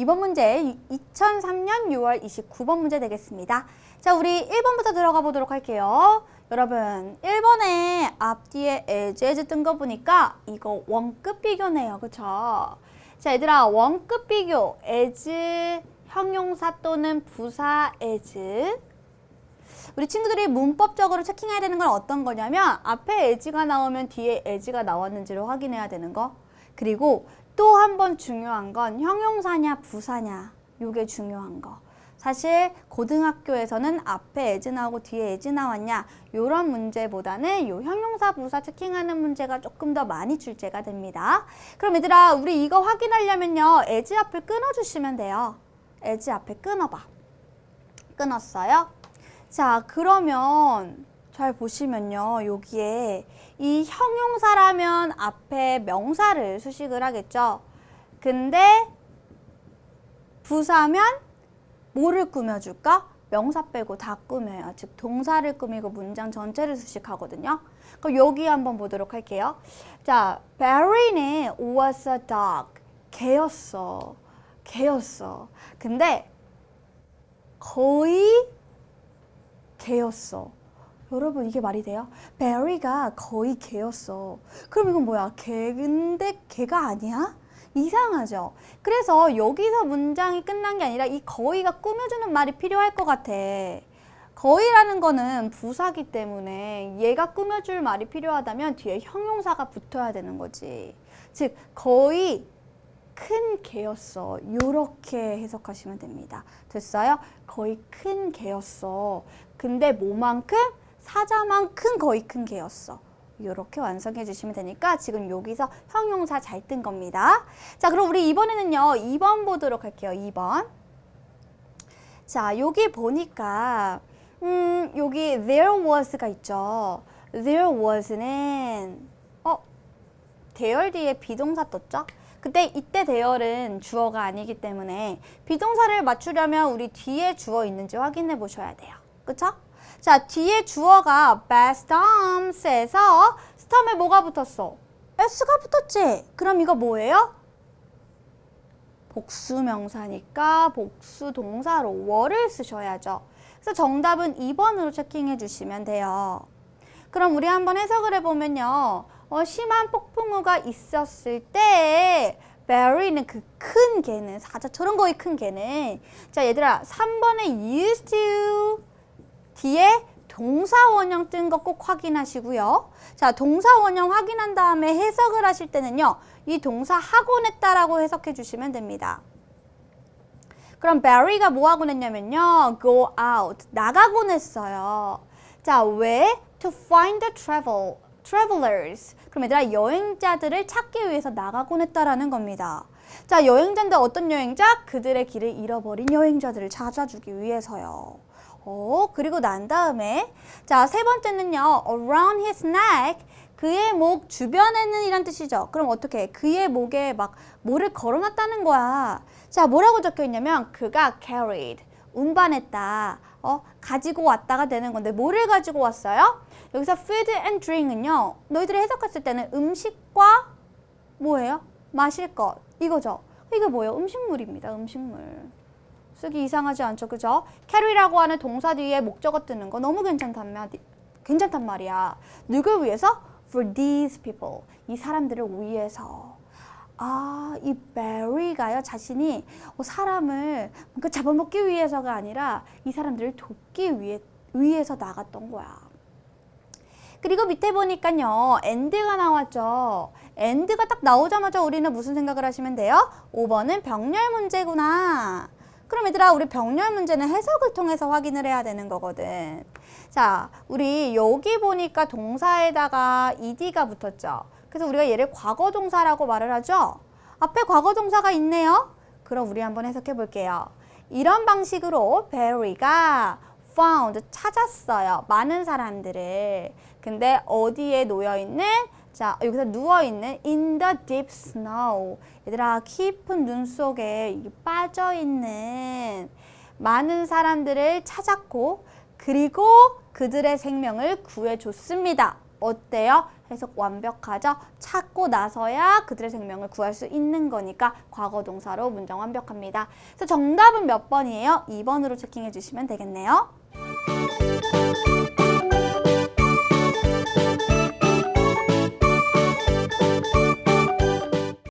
이번 문제 2003년 6월 29번 문제 되겠습니다. 자, 우리 1번부터 들어가 보도록 할게요. 여러분, 1번에 앞뒤에 as 뜬거 보니까 이거 원급 비교네요. 그쵸? 자, 얘들아, 원급 비교, as, 형용사 또는 부사 as. 우리 친구들이 문법적으로 체킹해야 되는 건 어떤 거냐면 앞에 as가 나오면 뒤에 as가 나왔는지를 확인해야 되는 거. 그리고 또 한 번 중요한 건 형용사냐 부사냐. 요게 중요한 거. 사실 고등학교에서는 앞에 as 나오고 뒤에 as 나왔냐 요런 문제보다는 요 형용사 부사 체킹하는 문제가 조금 더 많이 출제가 됩니다. 그럼 얘들아 우리 이거 확인하려면요 as 앞을 끊어주시면 돼요. as 앞에 끊어봐. 끊었어요? 자 그러면 잘 보시면요 여기에 이 형용사라면 앞에 명사를 수식을 하겠죠. 근데 부사면 뭐를 꾸며줄까? 명사 빼고 다 꾸며요. 즉 동사를 꾸미고 문장 전체를 수식하거든요. 그럼 여기 한번 보도록 할게요. 자, Barry는 was a dog. 개였어. 개였어. 근데 거의 개였어. 여러분 이게 말이 돼요? 베리가 거의 개였어. 그럼 이건 뭐야? 개인데 개가 아니야? 이상하죠? 그래서 여기서 문장이 끝난 게 아니라 이 거의가 꾸며주는 말이 필요할 것 같아. 거의라는 거는 부사기 때문에 얘가 꾸며줄 말이 필요하다면 뒤에 형용사가 붙어야 되는 거지. 즉, 거의 큰 개였어. 요렇게 해석하시면 됩니다. 됐어요? 거의 큰 개였어. 근데 뭐만큼? 사자만큼 거의 큰 개였어. 이렇게 완성해 주시면 되니까 지금 여기서 형용사 잘 뜬 겁니다. 자, 그럼 우리 이번에는요. 2번 보도록 할게요. 2번. 자, 여기 보니까 음, 여기 there was가 있죠. there was는 어, 대열 뒤에 비동사 떴죠? 그때 이때 대열은 주어가 아니기 때문에 비동사를 맞추려면 우리 뒤에 주어 있는지 확인해 보셔야 돼요. 그쵸? 자, 뒤에 주어가 best arms에서 스텀에 뭐가 붙었어? s가 붙었지? 그럼 이거 뭐예요? 복수 명사니까 복수 동사로 were를 쓰셔야죠. 그래서 정답은 2번으로 체킹해 주시면 돼요. 그럼 우리 한번 해석을 해보면요. 어, 심한 폭풍우가 있었을 때 Barry는 그 큰 개는 사자처럼 거의 큰 개는 자 얘들아 3번에 used to 뒤에 동사 원형 뜬 거 꼭 확인하시고요. 자, 동사 원형 확인한 다음에 해석을 하실 때는요. 이 동사 하곤 했다라고 해석해 주시면 됩니다. 그럼 Barry가 뭐 하곤 했냐면요. go out, 나가곤 했어요. 자, 왜? to find the travel, travelers. 그럼 얘들아 여행자들을 찾기 위해서 나가곤 했다라는 겁니다. 자, 여행자인데 어떤 여행자? 그들의 길을 잃어버린 여행자들을 찾아주기 위해서요. 어, 그리고 난 다음에 자, 세 번째는요. around his neck 그의 목 주변에는 이란 뜻이죠. 그럼 어떻게? 그의 목에 막 뭐를 걸어놨다는 거야. 자, 뭐라고 적혀 있냐면 그가 carried 운반했다. 어, 가지고 왔다가 되는 건데 뭐를 가지고 왔어요? 여기서 food and drink은요. 너희들이 해석했을 때는 음식과 뭐예요? 마실 것 이거죠. 이게 뭐예요? 음식물입니다. 음식물. 쓰기 이상하지 않죠, 그죠? carry라고 하는 동사 뒤에 목적어 뜨는 거 너무 괜찮단 말, 괜찮단 말이야. 누굴 위해서? For these people. 이 사람들을 위해서. 아, 이 베리가요, 자신이 어, 사람을 뭔가 잡아먹기 위해서가 아니라 이 사람들을 돕기 위해, 위해서 나갔던 거야. 그리고 밑에 보니까요, end가 나왔죠. end가 딱 나오자마자 우리는 무슨 생각을 하시면 돼요? 5번은 병렬 문제구나. 그럼 얘들아 우리 병렬 문제는 해석을 통해서 확인을 해야 되는 거거든. 자, 우리 여기 보니까 동사에다가 ed가 붙었죠. 그래서 우리가 얘를 과거 동사라고 말을 하죠. 앞에 과거 동사가 있네요. 그럼 우리 한번 해석해 볼게요. 이런 방식으로 Barry가 found 찾았어요. 많은 사람들을. 근데 어디에 놓여 있는 자, 여기서 누워 있는 in the deep snow. 얘들아, 깊은 눈 속에 빠져 있는 많은 사람들을 찾았고 그리고 그들의 생명을 구해 줬습니다. 어때요? 해석 완벽하죠? 찾고 나서야 그들의 생명을 구할 수 있는 거니까 과거 동사로 문장 완벽합니다. 그래서 정답은 몇 번이에요? 2번으로 체킹해 주시면 되겠네요.